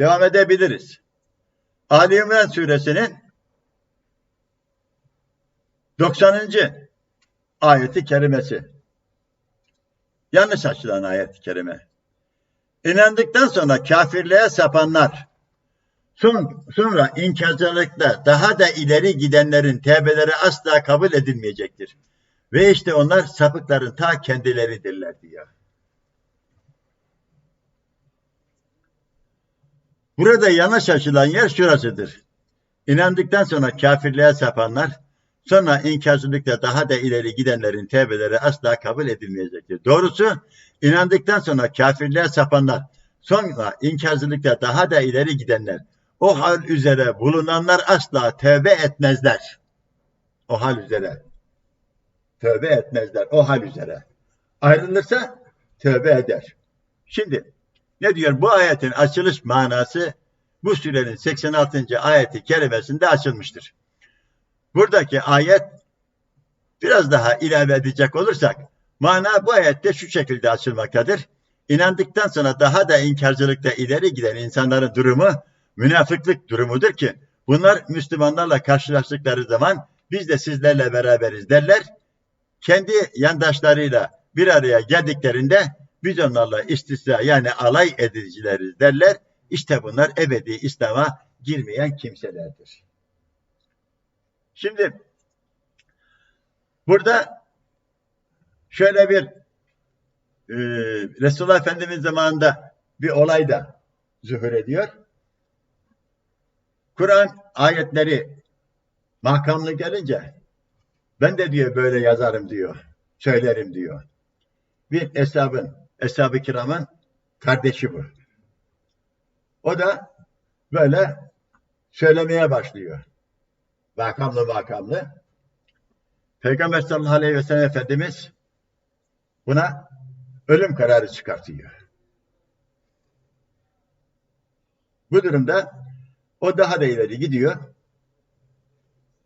devam edebiliriz. Ali İmran suresinin 90. ayeti kerimesi. Yanlış açılan ayet-i kerime. İnandıktan sonra kafirliğe sapanlar, son, sonra inkarcılıkta daha da ileri gidenlerin tevbeleri asla kabul edilmeyecektir. Ve işte onlar sapıkların ta kendileridirler diyor. Burada yanlış açılan yer şurasıdır. İnandıktan sonra kafirliğe sapanlar, sonra inkarcılıkta daha da ileri gidenlerin tevbeleri asla kabul edilmeyecektir. Doğrusu inandıktan sonra kafirliğe sapanlar, sonra inkarcılıkta daha da ileri gidenler, o hal üzere bulunanlar asla tövbe etmezler. O hal üzere. Tövbe etmezler o hal üzere. Ayrılırsa tövbe eder. Şimdi ne diyor? Bu ayetin açılış manası bu sürenin 86. ayeti kerimesinde açılmıştır. Buradaki ayet biraz daha ilave edecek olursak mana bu ayette şu şekilde açılmaktadır. İnandıktan sonra daha da inkarcılıkta ileri giden insanların durumu münafıklık durumudur ki bunlar Müslümanlarla karşılaştıkları zaman biz de sizlerle beraberiz derler. Kendi yandaşlarıyla bir araya geldiklerinde biz onlarla istisna yani alay edicileriz derler. İşte bunlar ebedi İslam'a girmeyen kimselerdir. Şimdi burada şöyle bir e, Resulullah Efendimiz zamanında bir olay da zuhur ediyor. Kur'an ayetleri makamlı gelince ben de diyor böyle yazarım diyor. Söylerim diyor. Bir eshabın, eshab-ı kiramın kardeşi bu. O da böyle söylemeye başlıyor. Makamlı makamlı. Peygamber sallallahu aleyhi ve sellem Efendimiz buna ölüm kararı çıkartıyor. Bu durumda o daha da ileri gidiyor.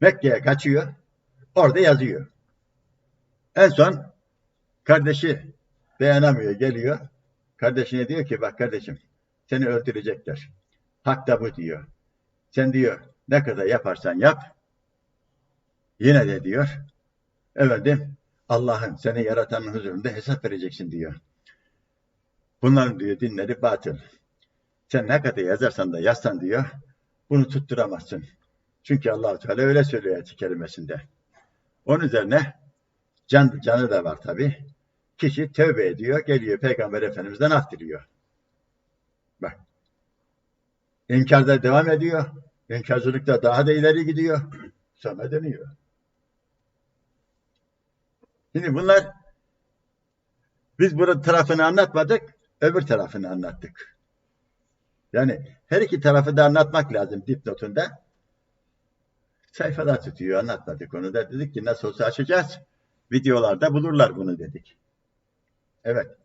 Mekke'ye kaçıyor. Orada yazıyor. En son kardeşi dayanamıyor, geliyor. Kardeşine diyor ki bak kardeşim seni öldürecekler. Hak da bu diyor. Sen diyor ne kadar yaparsan yap yine de diyor efendim Allah'ın seni yaratanın huzurunda hesap vereceksin diyor. Bunların diyor dinleri batıl. Sen ne kadar yazarsan da yazsan diyor bunu tutturamazsın. Çünkü allah Teala öyle söylüyor ayet kelimesinde. Onun üzerine can, canı da var tabi. Kişi tövbe ediyor, geliyor Peygamber Efendimiz'den af. Bak. İnkarda devam ediyor. İnkarcılıkta daha da ileri gidiyor. Sonra dönüyor. Şimdi bunlar biz burada tarafını anlatmadık, öbür tarafını anlattık. Yani her iki tarafı da anlatmak lazım dipnotunda. Sayfalar tutuyor, anlatmadık onu da. Dedik ki nasıl olsa açacağız. Videolarda bulurlar bunu dedik. Evet.